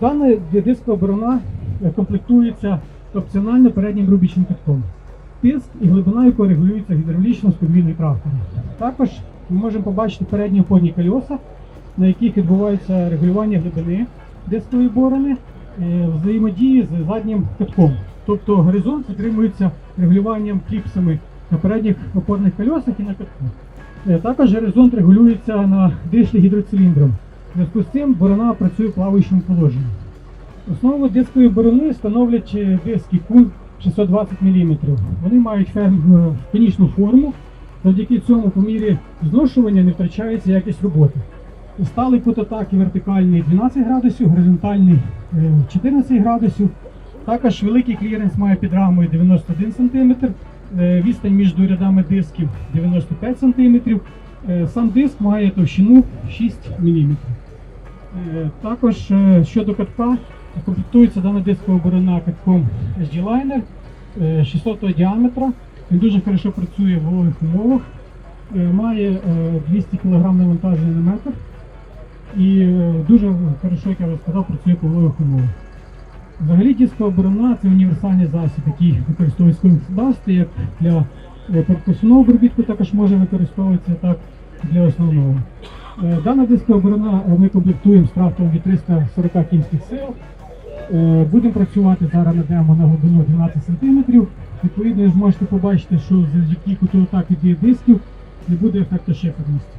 Дана дискова борона е, комплектується опціонально переднім рубічним катком. Тиск і глибина якого регулюється гідравлічно з подвійної трактором. Також ми можемо побачити передні опорні кольоса, на яких відбувається регулювання глибини дискової борони е, взаємодії з заднім катком. Тобто горизонт витримується регулюванням кліпсами на передніх опорних кольосах і на катку. Е, Також горизонт регулюється на дислі гідроциліндром. Зв'язку з цим борона працює в плаваючому положенні. Основу дискової борони становлять е, диски кун 620 мм. Вони мають е, форму. Завдяки цьому по мірі зношування не втрачається якість роботи. Сталий кут атаки вертикальний 12 градусів, горизонтальний е, 14 градусів. Також великий кліренс має під рамою 91 см, е, відстань між рядами дисків 95 см. Е, Сам диск має товщину 6 мм. Е, Також е, щодо катка, комплектується дана дискова борона катком SG Liner е, 600 діаметра. Він дуже хорошо працює в вологих умовах. Має е, 200 кг навантаження на метр. І дуже хорошо, як я вже сказав, працює по вологих умовах. Взагалі дискова борона це універсальний засіб, який використовується як для перекусного обробітку, також може використовуватися так для основного. Е, Дана дискова борона е, ми комплектуємо з трактором від 340 кінських сил. Е, Будемо працювати зараз на демо на глибину 12 см. Відповідно, ви можете побачити, що завдяки куту атаки дії дисків не буде ефекту шиферності.